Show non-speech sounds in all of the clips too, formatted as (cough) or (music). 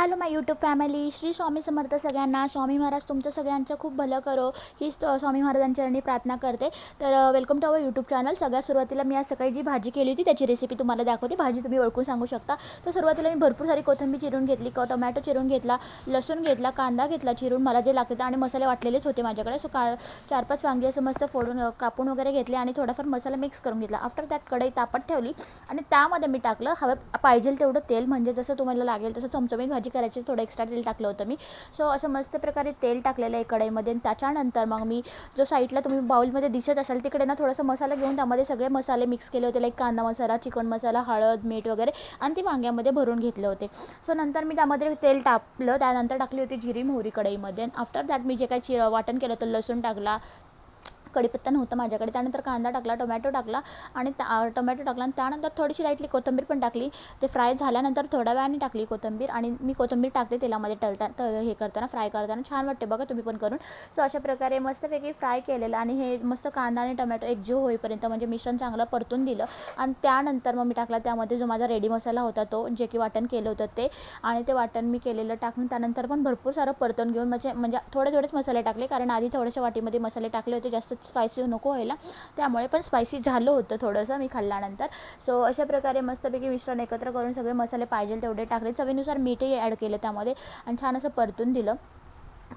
Hello my YouTube family Shri Swami Samarth सगळ्यांना स्वामी महाराज तुमचं सगळ्यांचं खूप भलं करो ही स्वामी महाराजांच्या प्रार्थना करते. तर welcome to our YouTube channel सगळ्यात सुरुवातीला मी आज सकाळी जी भाजी केली होती त्याची रेसिपी तुम्हाला दाखवते. भाजी तुम्ही ओळखून सांगू शकता. तर सुरुवातीला मी भरपूर सारी कोथिंबीर चिरून घेतली क टोमॅटो चिरून घेतला लसूण घेतला कांदा घेतला चिरून मला जे लागते आणि मसाले वाटलेलेच होते माझ्याकडे. सो का चार पाच वांगी असं मस्त फोडून कापून वगैरे घेतले आणि थोडाफार मसाला मिक्स करून घेतला. आफ्टर दॅट कढई तापत ठेवली आणि त्यामध्ये मी टाकलं हवं पाहिजे तेवढं तेल. म्हणजे जसं तुम्हाला लागेल तसं चमचमीत भाजी करायची थोडं एक्स्ट्रा तेल टाकलं होतं मी. सो असं मस्त प्रकारे तेल टाकलेलं आहे कढईमध्ये आणि त्याच्यानंतर मग मी जो साईडला तुम्ही बाऊलमध्ये दिसत असाल तिकडे ना थोडंसं मसाला घेऊन त्यामध्ये सगळे मसाले मिक्स केले होते लाईक कांदा मसाला चिकन मसाला हळद मीठ वगैरे आणि ती वांग्यामध्ये भरून घेतले होते. सो नंतर मी त्यामध्ये तेल टाकलं त्यानंतर टाकली होती जिरी मोहरी कढईमध्ये. आफ्टर दॅट मी जे काही चि वाटण केलं होतं लसूण टाकला कढीपत्ता नव्हता माझ्याकडे. त्यानंतर कांदा टाकला टोमॅटो टाकला आणि त्या टोमॅटो टाकला आणि त्यानंतर थोडीशी लाईटली कोथिंबीर पण टाकली. ते फ्राय झाल्यानंतर थोड्या वेळाने टाकली कोथिंबीर आणि मी कोथिंबीर टाकते तेलामध्ये टलता त हे करताना फ्राय करताना. छान वाटते बघा तुम्ही पण करून. सो अशा प्रकारे मस्तपैकी फ्राय केलेलं आणि हे मस्त कांदा आणि टोमॅटो एकजीव होईपर्यंत म्हणजे मिश्रण चांगलं परतून दिलं. आणि त्यानंतर मग मी टाकला त्यामध्ये जो माझा रेडी मसाला होता तो जे की वाटण केलं होतं ते. आणि ते वाटण मी केलेलं टाकून त्यानंतर पण भरपूर सारं परतून घेऊन म्हणजे म्हणजे थोडे थोडेच मसाले टाकले. कारण आधी थोड्याशा वाटीमध्ये मसाले टाकले होते जास्त स्पायसी नको व्हायला. त्यामुळे पण स्पायसी झालं होतं थोडंसं मी खाल्ल्यानंतर. सो अशा प्रकारे मस्तपैकी मिश्रण एकत्र करून सगळे मसाले पाहिजे तेवढे टाकले. चवीनुसार मीठही ॲड केलं त्यामध्ये. आणि छान असं परतून दिलं.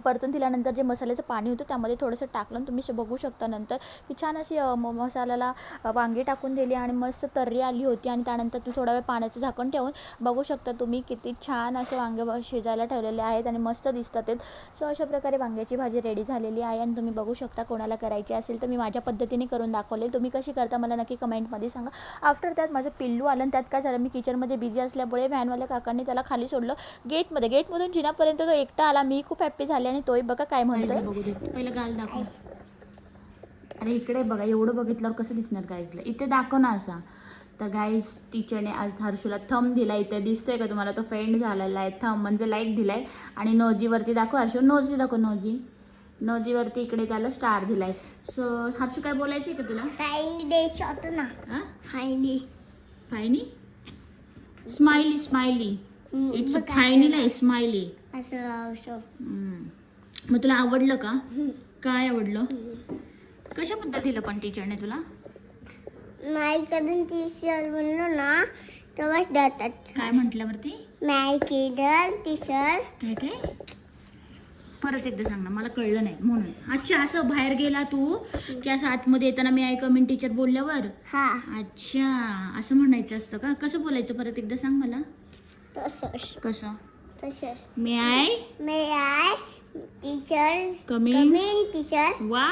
परतून दिल्यानंतर जे मसाल्याचं पाणी होतं त्यामध्ये थोडंसं टाकलं तुम्ही बघू शकता नंतर. की छान अशी म- मसाल्याला वांगी टाकून दिली आणि मस्त तर्री आली होती आणि त्यानंतर तुम्ही थोडा वेळ पाण्याचं झाकण ठेवून बघू शकता तुम्ही किती छान असे वांगे शिजायला ठेवलेले आहेत आणि मस्त दिसतात आहेत. सो अशा प्रकारे वांग्याची भाजी रेडी झालेली आहे आणि तुम्ही बघू शकता कोणाला करायची असेल तर मी माझ्या पद्धतीने करून दाखवले. तुम्ही कशी करता मला नक्की कमेंटमध्ये सांगा. आफ्टर त्यात माझं पिल्लू आलं आणि त्यात काय झालं? मी किचनमध्ये बिझी असल्यामुळे व्हॅनवाल्या काकांनी त्याला खाली सोडलं. गेटमध्ये गेटमधून जिनापर्यंत तो एकटा आला मी खूप हॅप्पी झाले. आणि तोही बघा काय म्हणतोय. बघू दे. पहिलं गाल दाखव. अरे इकडे बघा एवढं बघितल्यावर कसं दिसणार गाईजला इथे दाखव ना असा. तर गाईज टीचरने आज हर्षूला थम दिला इथे दिसतोय का तुम्हाला? तो फ्रेंड झालेला आहे. थम म्हणजे लाईक दिलाय. आणि नोजीवरती दाखव हर्षू. नोजी दाखव नोजी नोजीवरती इकडे त्याला स्टार दिलाय. सो हर्षू काय बोलायचं आहे का तुला? फाईन देश होतो ना. हा? फाईनी फायनी स्माइली स्माइली इट्स फायनीला स्माइली असं असं. मग तुला आवडलं का? काय आवडलं? कशा पद्धतीला पण टीचरने तुला? माझ्याकडून टी शर्ट बनलो ना तेव्हाच देतात. काय म्हटल्यावरती माझ्याकडं टी शर्ट काय काय? परत एकदा सांग ना मला कळलं नाही म्हणून. अच्छा असं बाहेर गेला तू की असं आतमध्ये येताना मी आय कमेंट टीचर बोलल्यावर? हा. अच्छा असं म्हणायचं असतं का? कसं बोलायचं? परत एकदा सांग मला. तसंच कसं? तसंच. मी I me I T shirt coming coming T shirt वा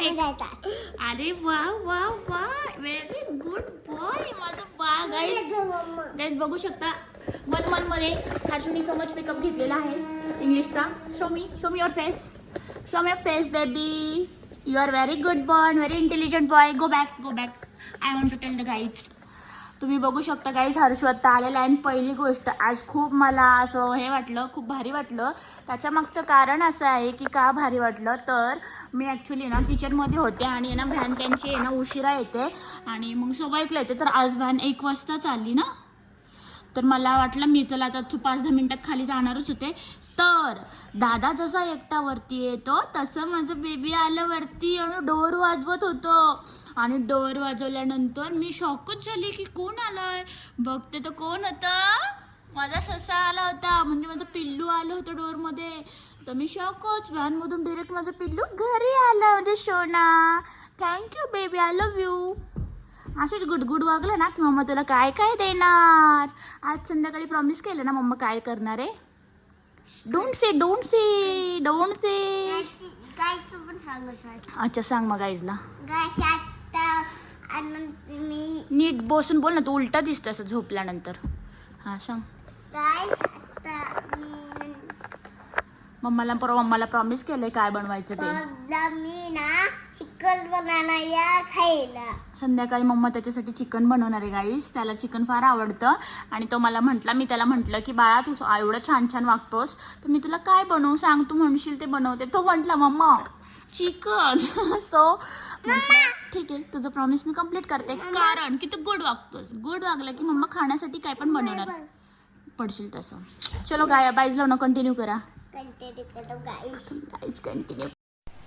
देतात अरे वा वा वा व्हेरी गुड बॉय माझं बा गाईज गाईज बघू शकता. वन वनमध्ये हर्षुनी सो मच मेकअप घेतलेला आहे. इंग्लिशचा show me show me your face show me face baby you are very good boy very intelligent boy go back go back I want to tell the guides तुम्ही बघू शकता काही हर्षू आत्ता आलेला आहे. आणि पहिली गोष्ट आज खूप मला असं हे वाटलं खूप भारी वाटलं. त्याच्या मागचं कारण असं आहे की का भारी वाटलं? तर मी ॲक्च्युली ना किचनमध्ये होते आणि ना व्हॅन त्यांची आहे ना उशिरा येते. आणि मग सोबाईकला येते. तर आज व्हॅन एक वाजताच आली ना? तर मला वाटलं मी त्याला आता तू पाच दहा मिनटात खाली जाणारच होते. तर दादा जसा एकटा वरती येतो तसं माझं बेबी आलं वरती आणि डोर वाजवत होतं. आणि डोर वाजवल्यानंतर मी शॉकच झाली की कोण आलाय? बघते तर कोण होतं? माझा ससा आला होता. म्हणजे माझं पिल्लू आलं होतं डोरमध्ये तर मी शॉकच व्हॅनमधून डिरेक्ट माझं पिल्लू घरी आलं. म्हणजे शोना thank you baby I love you असंच गुडगुड वागलं ना की मम्मा तुला काय काय देणार? आज संध्याकाळी प्रॉमिस केलं ना मम्मा काय करणार आहे? Don't say don't say don't say गायचं पण सांगत अच्छा सांग मग आईजला. गायचा आणि मी नीट बसून बोल ना तू उलटा दिसतो असं झोपल्यानंतर. हां सांग. गाय आता मी मम्माला पर मम्माला प्रॉमिस केलंय काय बनवायचं ते. मी ना चिकन बनाना या खायला. संध्याकाळी मम्मा त्याच्यासाठी चिकन बनवणार आहे गाईस त्याला चिकन फार आवडतं. आणि तो मला म्हटला मी त्याला म्हटलं की बाळा तू एवढं छान छान वागतोस. तर मी तुला काय बनवू? सांग तू म्हणशील ते बनवते. तो म्हटला मम्मा चिकन. (laughs) सो म्हटलं ठीक आहे तुझं प्रॉमिस मी कंप्लीट करते. कारण की तू गुड वागतोस. गुड वागलं की मम्मा खाण्यासाठी काय पण बनवणार. पडशील तसं. चलो गाय बाईज लावणं कंटिन्यू करा. कंटिन्यू करतो गाईस गाईज कंटिन्यू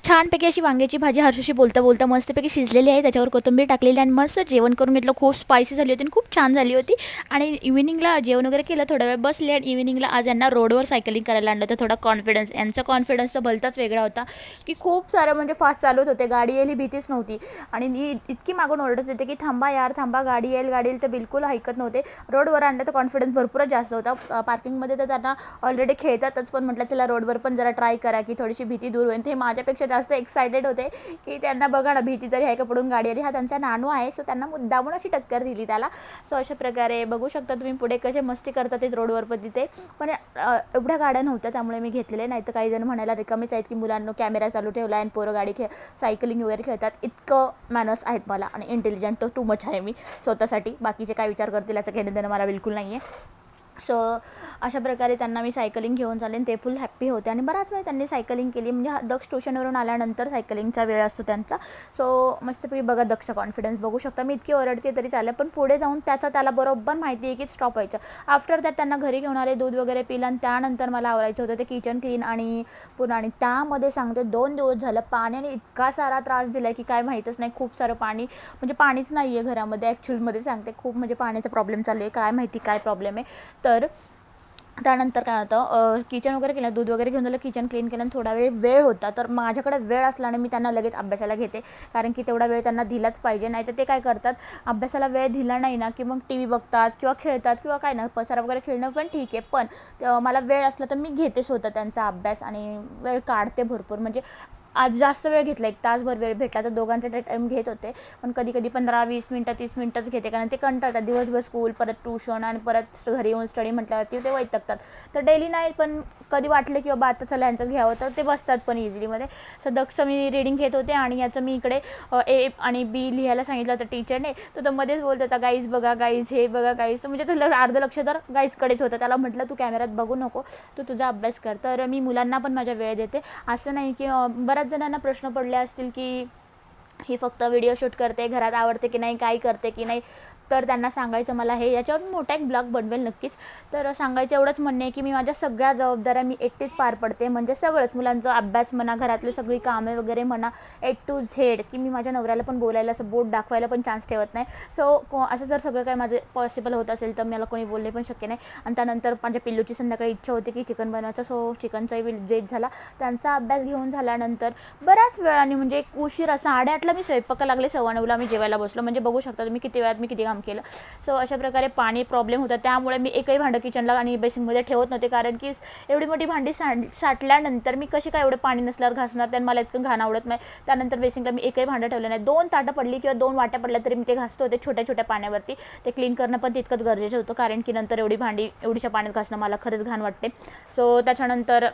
छानपैकी अशी वांग्याची भाजी हर्षशी बोलता बोलता मस्तपैकी शिजलेली आहे. त्याच्यावर कोथिंबीर टाकलेली आणि मस्त जेवण करून घेतलं. खूप स्पायसी झाली होती आणि खूप छान झाली होती. आणि इव्हिनिंगला जेवण वगैरे केलं थोडा वेळ बसले आणि इव्हिनिंगला आज यांना रोडवर सायकलिंग करायला आणलं होतं. थोडा कॉन्फिडन्स यांचा कॉन्फिडन्स तर भलताच वेगळा होता. की खूप सारं म्हणजे फास्ट चालवत होते. गाडी यायला भीतीच नव्हती. आणि मी इतकी मागून ओरडत होते की थांबा यार थांबा गाडी येईल गाडी येईल तर बिलकुल ऐकत नव्हते. रोडवर आणलं तर कॉन्फिडन्स भरपूरच जास्त होता. पार्किंगमध्ये तर त्यांना ऑलरेडी खेळतातच पण म्हटलं चला रोडवर पण जरा ट्राय करा की थोडीशी भीती दूर होईल. ते माझ्यापेक्षा जास्त एक्सायटेड होते की त्यांना बघा ना भीती तरी आहे का पडून गाडी आली? हा त्यांचा नानू आहे सो त्यांना मुद्दामून अशी टक्कर दिली त्याला. सो अशा प्रकारे बघू शकता तुम्ही पुढे कसे मस्ती करतात ते रोडवर पण तिथे. पण एवढ्या गाड्या नव्हत्या त्यामुळे मी घेतलेले नाही तर काही जण म्हणायला रिकामीच आहेत की मुलांना कॅमेरा चालू ठेवला आणि पोरं गाडी खेळ सायकलिंग वगैरे खेळतात. इतकं मॅनर्स आहेत मला आणि इंटेलिजंट तो टू मच आहे मी स्वतःसाठी. बाकीचे काय विचार करतील याचं घेणं देणं मला बिलकुल नाही आहे सो अशा प्रकारे त्यांना मी सायकलिंग घेऊन चालेन आणि ते फुल हॅप्पी होते. आणि बराच वेळ त्यांनी सायकलिंग केली. म्हणजे दक्ष ट्युशनवरून आल्यानंतर सायकलिंगचा वेळ असतो त्यांचा. सो मस्तपैकी बघा दक्ष कॉन्फिडन्स बघू शकता मी इतकी ओरडते तरी चालेल पण पुढे जाऊन त्याचं त्याला बरोबर माहिती आहे की स्टॉप व्हायचं. आफ्टर दॅट त्यांना घरी घेऊन आले दूध वगैरे पिलं आणि त्यानंतर मला आवरायचं होतं. ते किचन क्लीन आणि पूर्ण आणि त्यामध्ये सांगते दोन दिवस झालं पाण्याने इतका सारा त्रास दिला आहे की काय माहीतच नाही. खूप सारं पाणी म्हणजे पाणीच नाही आहे घरामध्ये ॲक्च्युअलमध्ये सांगते खूप म्हणजे पाण्याचा प्रॉब्लेम चालू आहे. काय माहिती काय प्रॉब्लेम आहे. तर त्यानंतर काय होतं किचन वगैरे केलं दूध वगैरे घेऊन झालं किचन क्लीन केलं थोडा वेळ वेळ होता. तर माझ्याकडे वेळ असल्याने मी त्यांना लगेच अभ्यासाला घेते. कारण की तेवढा वेळ त्यांना दिलाच पाहिजे नाही तर ते काय करतात अभ्यासाला वेळ दिला नाही ना की मग टी व्ही बघतात किंवा खेळतात किंवा काय ना पसारा वगैरे खेळणं पण ठीक आहे. पण मला वेळ असला तर मी घेते स्वतः त्यांचा अभ्यास आणि वेळ काढते भरपूर. म्हणजे आज जास्त वेळ घेतला एक तासभर वेळ भेटला तर दोघांचा टाईम घेत होते. पण कधी कधी पंधरा वीस मिनटं तीस मिनटंच घेते कारण ते कंटाळतात. दिवसभर स्कूल परत ट्यूशन आणि परत घरी येऊन स्टडी म्हटल्यावरती ते वैतकतात तर डेली नाही पण कधी वाटलं की बाबा आता चला यांचं घ्यावं तर ते बसतात पण इझिलीमध्ये सो दक्ष मी रिडिंग घेत होते आणि याचं मी इकडे ए आणि बी लिहायला सांगितलं होतं टीचरने तर तो मध्येच बोलत होता गाईज बघा गाईज हे बघा गाईज तर म्हणजे तुला अर्ध लक्ष तर गाईजकडेच होतं. त्याला म्हटलं तू कॅमेऱ्यात बघू नको तू तुझा अभ्यास कर. तर मी मुलांना पण माझा वेळ देते. असं नाही की बरं बऱ्याच जणांना प्रश्न पडले असतील की ही फक्त व्हिडिओ शूट करते घरात आवडते की नाही काय करते की नाही तर त्यांना सांगायचं मला हे. याच्यावर मोठा एक ब्लॉग बनवेल नक्कीच. तर सांगायचं एवढंच म्हणणे की मी माझ्या सगळ्या जबाबदाऱ्या मी एकटीच पार पडते. म्हणजे सगळंच मुलांचा अभ्यास म्हणा घरातली सगळी कामे वगैरे म्हणा ए टू झेड की मी माझ्या नवऱ्याला पण बोलायला असं बोट दाखवायला पण चान्स ठेवत नाही. सो को असं जर सगळं काही माझं पॉसिबल होत असेल तर मला कोणी बोलणे पण शक्य नाही. आणि त्यानंतर माझ्या पिल्लूची संध्याकाळी इच्छा होती की चिकन बनवायचं. सो चिकनचाही बिल झाला. त्यांचा अभ्यास घेऊन झाल्यानंतर बऱ्याच वेळाने म्हणजे एक उशीर असा साडेआठला मी स्वयंपाक लागले सव्वा नऊला मी जेवायला बसलो. म्हणजे बघू शकता तुम्ही किती वेळात मी किती काम केलं. सो अशा प्रकारे पाणी प्रॉब्लेम होता. त्यामुळे मी एकही भांडं किचनला आणि बेसिंगमध्ये ठेवत नव्हते. कारण की एवढी मोठी भांडी सा साठल्यानंतर मी कशी काय एवढं पाणी नसल्यावर घासणार? त्यानं मला इतकं घाण आवडत नाही. त्यानंतर बेसिंगला मी एकही भांडं ठेवलं नाही. दोन ताटं पडली किंवा दोन वाट्या पडल्या तरी मी ते घासतो होते छोट्या छोट्या पाण्यावरती. ते क्लीन करणं पण तितकंच गरजेचं होतं. कारण की नंतर एवढी भांडी एवढीशा पाण्यात घासणं मला खरंच घाण वाटते. सो त्याच्यानंतर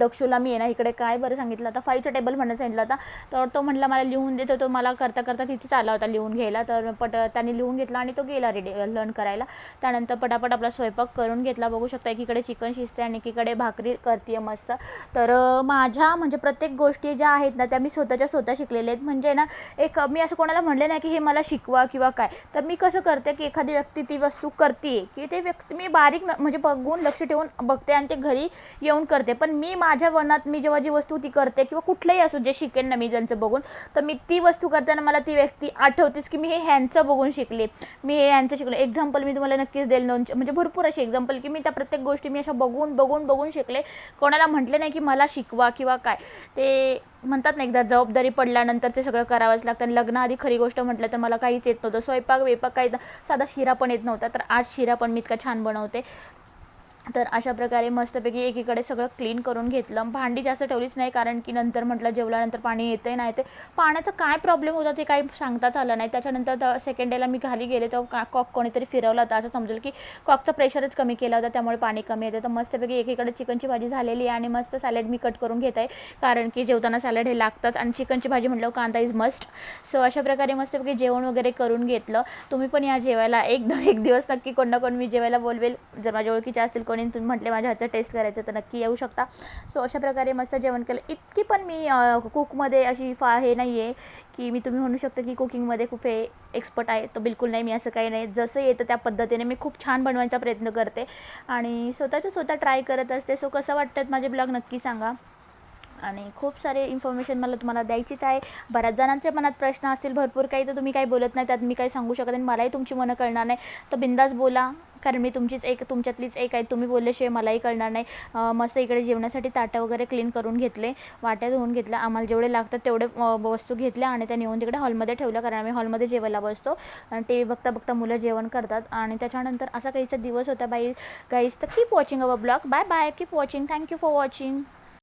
दक्षूला मी आहे ना इकडे काय बरं सांगितलं होतं. फाईव्हचा टेबल म्हणणं सांगितलं होता. तर तो म्हटला मला लिहून देतो तो मला करता करता तिथेच आला होता लिहून घ्यायला. तर पट त्याने लिहून घेतला आणि तो गेला रेडी लर्न करायला. त्यानंतर पटापट आपला स्वयंपाक करून घेतला. बघू शकता एकीकडे चिकन शिजते आणि एकीकडे भाकरी करते मस्त. तर माझ्या म्हणजे प्रत्येक गोष्टी ज्या आहेत ना त्या मी स्वतःच्या स्वतः शिकलेल्या आहेत. म्हणजे ना एक मी असं कोणाला म्हणले नाही की हे मला शिकवा किंवा काय. तर मी कसं करते की एखादी व्यक्ती ती वस्तू करते की ते व्यक्ती मी बारीक म्हणजे बघून लक्ष ठेवून बघते आणि ते घरी येऊन करते. पण मी माझ्या मनात मी जेव्हा जी वस्तू ती करते किंवा कुठलंही असो जे शिकेन ना मी त्यांचं बघून तर मी ती वस्तू करताना मला ती व्यक्ती आठवतेच की मी हे ह्यांचं बघून शिकले. मी हे ह्यांचं शिकले. एक्झाम्पल मी तुम्हाला नक्कीच देईल. दोन म्हणजे भरपूर असे एक्झाम्पल की मी त्या प्रत्येक गोष्टी मी अशा बघून बघून बघून शिकले. कोणाला म्हटले नाही की मला शिकवा किंवा काय. ते म्हणतात ना एकदा जबाबदारी पडल्यानंतर ते सगळं करावंच लागतं. आणि लग्नाआधी खरी गोष्ट म्हटलं तर मला काहीच येत नव्हतं. स्वयंपाक वेपाक काही साधा शिरा पण येत नव्हता. तर आज शिरा पण मी इतका छान बनवते. तर अशा प्रकारे मस्तपैकी एकीकडे सगळं क्लीन करून घेतलं. भांडी जास्त ठेवलीच नाही कारण की नंतर म्हटलं जेवल्यानंतर पाणी येते नाही ते पाण्याचा काय प्रॉब्लेम होता ते काही सांगताच आलं नाही. त्याच्यानंतर सेकंड डेला मी खाली गेले तर का कॉक कोणीतरी फिरवला होता. असं समजेल की कॉकचा प्रेशरच कमी केला होता त्यामुळे पाणी कमी येते तर मस्तपैकी एकीकडे चिकनची भाजी झालेली आहे आणि मस्त सॅलड मी कट करून घेत आहे कारण की जेवताना सॅलड हे लागतंच आणि चिकनची भाजी म्हटलं कांदा इज मस्ट सो अशा प्रकारे मस्तपैकी जेवण वगैरे करून घेतलं. तुम्ही पण या जेवायला एक एक दिवस नक्की कोण ना कोण मी जेवायला बोलवेल. जर माझ्या ओळखीचे असतील कोण कोणी तुम्ही म्हटले माझ्या हातचं टेस्ट करायचं तर नक्की येऊ शकता. सो अशा प्रकारे मस्त जेवण केलं. इतकी पण मी कुकमध्ये अशी फा हे नाही आहे की मी तुम्ही म्हणू शकता की कुकिंगमध्ये खूप हे एक्सपर्ट आहे. तो बिलकुल नाही मी असं काही नाही. जसं येतं त्या पद्धतीने मी खूप छान बनवायचा प्रयत्न करते. आणि स्वतःच्या स्वतः ट्राय करत असते. सो कसं वाटतं माझे ब्लॉग नक्की सांगा. आणि खूप सारे इन्फॉर्मेशन मला तुम्हाला द्यायचीच आहे. बऱ्याच जणांच्या मनात प्रश्न असतील भरपूर काही तर तुम्ही काही बोलत नाही त्यात मी काही सांगू शकत नाही मलाही तुमची मनं कळणार नाही. तर बिंदास बोला कारण मी तुमचीच एक तुमच्यातलीच एक आहे तुम्ही बोलल्याशिवाय मलाही कळणार नाही. मस्त इकडे जेवणासाठी ताटं वगैरे क्लीन करून घेतले वाट्या धुवून घेतल्या आम्हाला जेवढे लागतात तेवढे वस्तू घेतल्या आणि त्या नेऊन तिकडे हॉलमध्ये ठेवल्या कारण आम्ही हॉलमध्ये जेवायला बसतो. आणि ते बघता बघता मुलं जेवण करतात. आणि त्याच्यानंतर असा काहीचा दिवस होता बाई. गाईज तर keep watching our blog bye bye keep watching thank you for watching